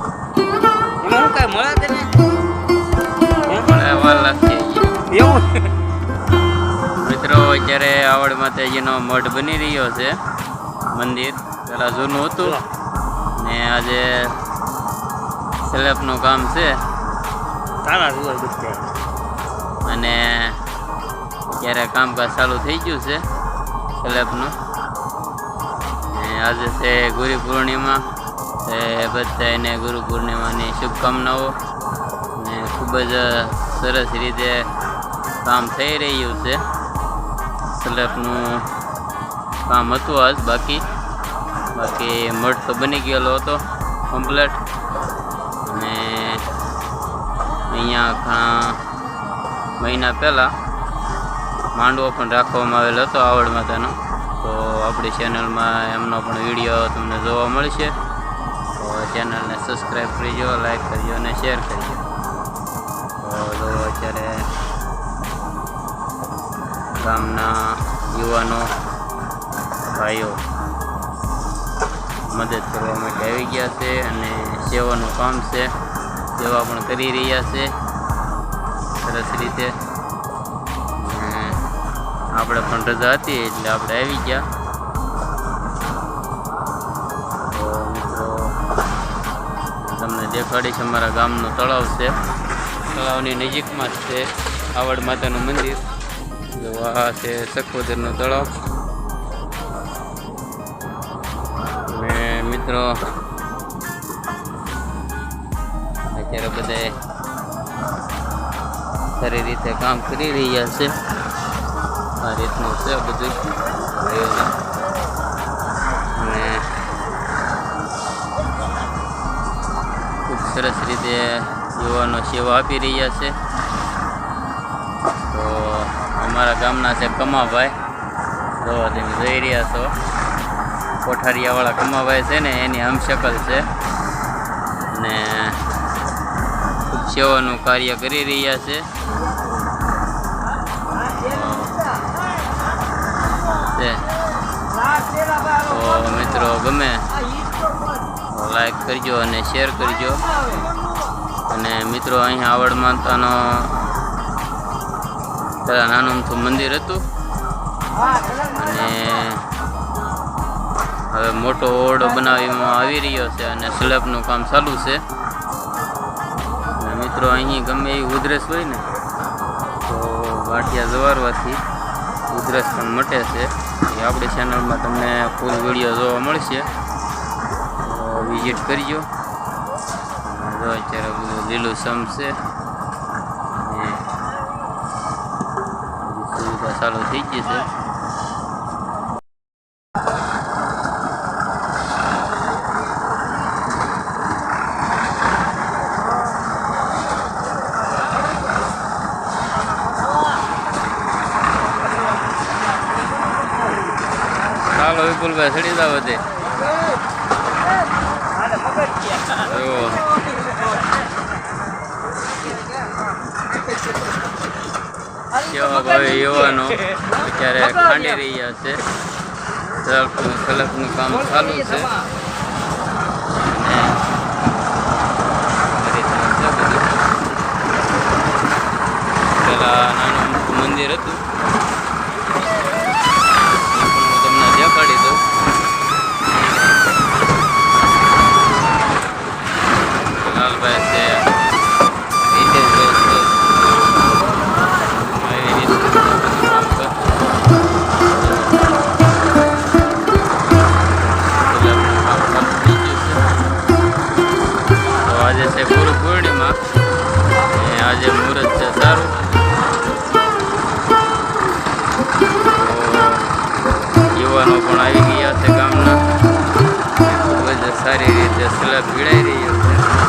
એમાં કાંઈ મળે તને. એવું? મિત્રો અત્યારે આવડ માતાજીનો મઠ બની રહ્યો છે મંદિર. પેલા જૂનું હતું. ને આજે સ્લેબનું કામ છે. અને અત્યારે કામકાજ ચાલુ થઈ ગયું છે સ્લેબનું ને આજે છે ગુરુ પૂર્ણિમા. તે બધાને ગુરુ પૂર્ણિમાની શુભકામનાઓ. ને ખૂબ જ સરસ રીતે કામ થઈ રહ્યું છે. સ્લેબનું કામ હતું આજ બાકી. બાકી મઠ તો બની ગયેલો હતો કમ્પ્લેટ અને અહીંયા ઘણા મહિના પહેલાં માંડવો પણ રાખવામાં આવેલો હતો આવડ માતાનો. તો આપણી ચેનલમાં એમનો પણ વીડિયો તમને જોવા મળશે. ચેનલને સબસ્ક્રાઈબ કરજો, લાઈક કરજો અને શેર કરજો. તો અત્યારે ગામના યુવાનો, ભાઈઓ મદદ કરવા માટે આવી ગયા છે અને સેવાનું કામ છે, સેવા પણ કરી રહ્યા છે. સરસ રીતે. આપણે પણ રજા હતી એટલે આપણે આવી ગયા. દેખાડીશ અમારા ગામનું તળાવ છે. તળાવની નજીકમાં જ છે આવડ માતાનું મંદિર. આ છે સખોદરનું તળાવ. અને મિત્રો, અત્યારે બધા સારી રીતે કામ કરી રહ્યા છે. આ રીતનું છે બધું. યુવાનો સેવા આપી રહ્યા છે. તો અમારા ગામના છે કમાભાઈ. જો તમે જોઈ રહ્યા છો. કોઠારિયાવાળા કમાભાઈ છે ને, એની હમશકલ છે. ને ખૂબ સેવાનું કાર્ય કરી રહ્યા છે. તો મિત્રો ગમે, લાઈક કરજો અને શેર કરજો. અને મિત્રો, અહીંયા આવડ માતાનો પેલા નાનું અમથું મંદિર હતું. અને હવે મોટો ઓરડો બનાવવામાં આવી રહ્યો છે અને સ્લેબનું કામ ચાલુ છે. મિત્રો, અહીં ગમે એવી ઉધરસ હોય ને, તો ગાંઠિયા જવારવાથી ઉધરસ પણ મટે છે. એ આપણી ચેનલમાં તમને ફૂલ વીડિયો જોવા મળશે. તો વિઝિટ કરજો. જો અત્યારે બધું લીલું સમશે સુવિધા ચાલુ થઈ ગઈ છે ચાલો વિપુલભાઈ ચડી દા તે કેવા ભાઈ યુવાનો અત્યારે ખાંડી રહ્યા છે. સલકનું સલકનું કામ ચાલુ છે. પેલા નાનું મંદિર હતું. તમને દેખાડી દઉં. લાલભાઈ છે. સારી રીતે સ્લેબ ભીડાઈ રહ્યો છે.